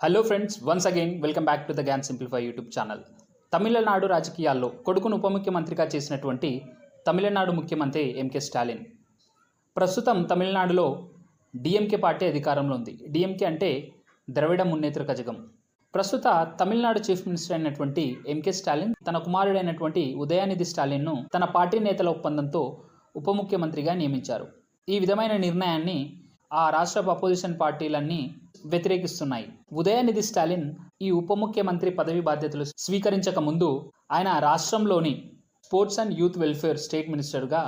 Hello friends once again welcome back to the Gyan simplify YouTube channel Tamil Nadu రాజకీయాల్లో కొడుకును ఉప ముఖ్యమంత్రిగా చేసినటువంటి తమిళనాడు ముఖ్యమంత్రి ఎంకే స్టాలిన్ ప్రస్తుతం తమిళనాడులో డిఎంకే పార్టీ అధికారంలో ఉంది. డిఎంకే అంటే ద్రవిడ మున్నేత్ర కజగం. ప్రస్తుత తమిళనాడు చీఫ్ మినిస్టర్ అయినటువంటి ఎంకే స్టాలిన్ తన కుమారుడైనటువంటి ఉదయానిధి స్టాలిన్ను తన పార్టీ నేతల ఒప్పందంతో ఉప ముఖ్యమంత్రిగా నియమించారు. ఈ విధమైన నిర్ణయాన్ని ఆ రాష్ట్ర అపోజిషన్ పార్టీలన్నీ వ్యతిరేకిస్తున్నాయి. ఉదయనిధి స్టాలిన్ ఈ ఉప ముఖ్యమంత్రి పదవి బాధ్యతలు స్వీకరించక ముందు ఆయన రాష్ట్రంలోని sports and youth welfare state మినిస్టర్గా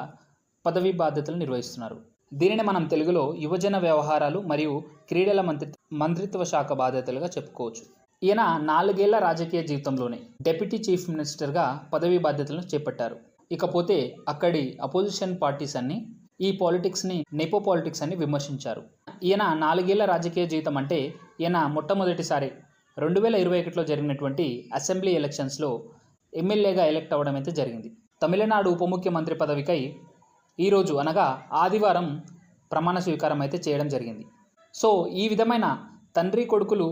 పదవి బాధ్యతలు నిర్వహిస్తున్నారు. దీనిని మనం తెలుగులో యువజన వ్యవహారాలు మరియు క్రీడల మంత్రి మంత్రిత్వ శాఖ బాధ్యతలుగా చెప్పుకోవచ్చు. ఈయన నాలుగేళ్ళ రాజకీయ జీవితంలోనే డెప్యూటీ చీఫ్ మినిస్టర్గా పదవీ బాధ్యతలను చేపట్టారు. ఇకపోతే అక్కడి అపోజిషన్ పార్టీస్ అన్ని ఈ పాలిటిక్స్ని నెపో పాలిటిక్స్ అని విమర్శించారు. ఈయన నాలుగేళ్ళ రాజకీయ జీవితం అంటే ఈయన మొట్టమొదటిసారి రెండు వేల ఇరవై ఒకటిలో జరిగినటువంటి అసెంబ్లీ ఎలక్షన్స్లో ఎమ్మెల్యేగా ఎలక్ట్ అవ్వడం అయితే జరిగింది. తమిళనాడు ఉప ముఖ్యమంత్రి పదవికై ఈరోజు అనగా ఆదివారం ప్రమాణ స్వీకారం అయితే చేయడం జరిగింది. సో ఈ విధమైన తండ్రి కొడుకులు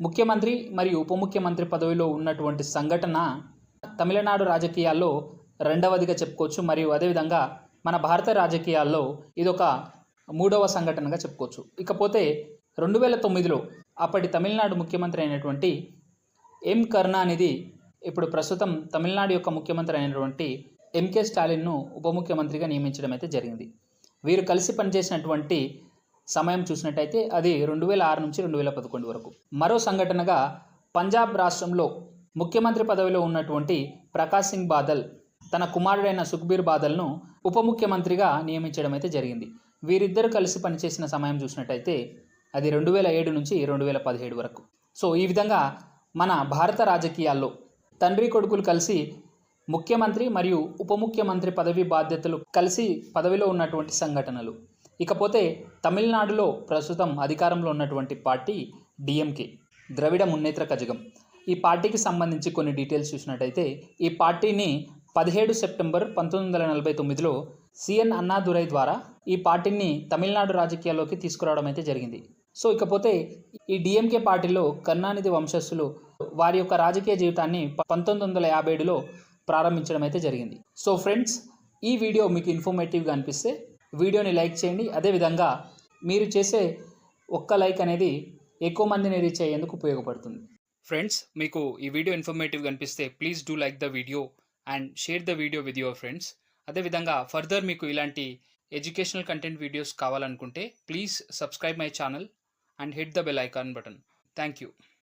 ముఖ్యమంత్రి మరియు ఉప ముఖ్యమంత్రి పదవిలో ఉన్నటువంటి సంఘటన తమిళనాడు రాజకీయాల్లో రెండవదిగా చెప్పుకోవచ్చు. మరియు అదేవిధంగా మన భారత రాజకీయాల్లో ఇదొక మూడవ సంఘటనగా చెప్పుకోవచ్చు. ఇకపోతే రెండు వేల తొమ్మిదిలో అప్పటి తమిళనాడు ముఖ్యమంత్రి అయినటువంటి ఎం కరుణానిధి ఇప్పుడు ప్రస్తుతం తమిళనాడు యొక్క ముఖ్యమంత్రి అయినటువంటి ఎంకే స్టాలిన్ను ఉప ముఖ్యమంత్రిగా నియమించడం అయితే జరిగింది. వీరు కలిసి పనిచేసినటువంటి సమయం చూసినట్టయితే అది రెండు వేల ఆరు నుంచి రెండు వేల పదకొండు వరకు. మరో సంఘటనగా పంజాబ్ రాష్ట్రంలో ముఖ్యమంత్రి పదవిలో ఉన్నటువంటి ప్రకాష్ సింగ్ బాదల్ తన కుమారుడైన సుఖ్బీర్ బాదల్ను ఉప ముఖ్యమంత్రిగా నియమించడం అయితే జరిగింది. వీరిద్దరు కలిసి పనిచేసిన సమయం చూసినట్టయితే అది రెండు వేల ఏడు నుంచి రెండు వేల పదిహేడు వరకు. సో ఈ విధంగా మన భారత రాజకీయాల్లో తండ్రి కొడుకులు కలిసి ముఖ్యమంత్రి మరియు ఉప ముఖ్యమంత్రి పదవి బాధ్యతలు కలిసి పదవిలో ఉన్నటువంటి సంఘటనలు. ఇకపోతే తమిళనాడులో ప్రస్తుతం అధికారంలో ఉన్నటువంటి పార్టీ డిఎంకే ద్రవిడ మున్నేత్ర కజగం. ఈ పార్టీకి సంబంధించి కొన్ని డీటెయిల్స్ చూసినట్టయితే ఈ పార్టీని పదిహేడు సెప్టెంబర్ పంతొమ్మిది వందల నలభై తొమ్మిదిలో సిఎన్ అన్నాదురై ద్వారా ఈ పార్టీని తమిళనాడు రాజకీయాల్లోకి తీసుకురావడం అయితే జరిగింది. సో ఇకపోతే ఈ డిఎంకే పార్టీలో కరుణానిధి వంశస్థులు వారి యొక్క రాజకీయ జీవితాన్ని పంతొమ్మిది వందల యాభై ఏడులో ప్రారంభించడం అయితే జరిగింది. సో ఫ్రెండ్స్ ఈ వీడియో మీకు ఇన్ఫర్మేటివ్గా అనిపిస్తే వీడియోని లైక్ చేయండి. అదేవిధంగా మీరు చేసే ఒక్క లైక్ అనేది ఎక్కువ మందిని రీచ్ అయ్యేందుకు ఉపయోగపడుతుంది. ఫ్రెండ్స్ మీకు ఈ వీడియో ఇన్ఫర్మేటివ్గా అనిపిస్తే please do like the video. And share the video with your friends అదేవిధంగా ఫర్దర్ మీకు ఇలాంటి ఎడ్యుకేషనల్ కంటెంట్ వీడియోస్ కావాలనుకుంటే please subscribe my channel and hit the bell icon button thank you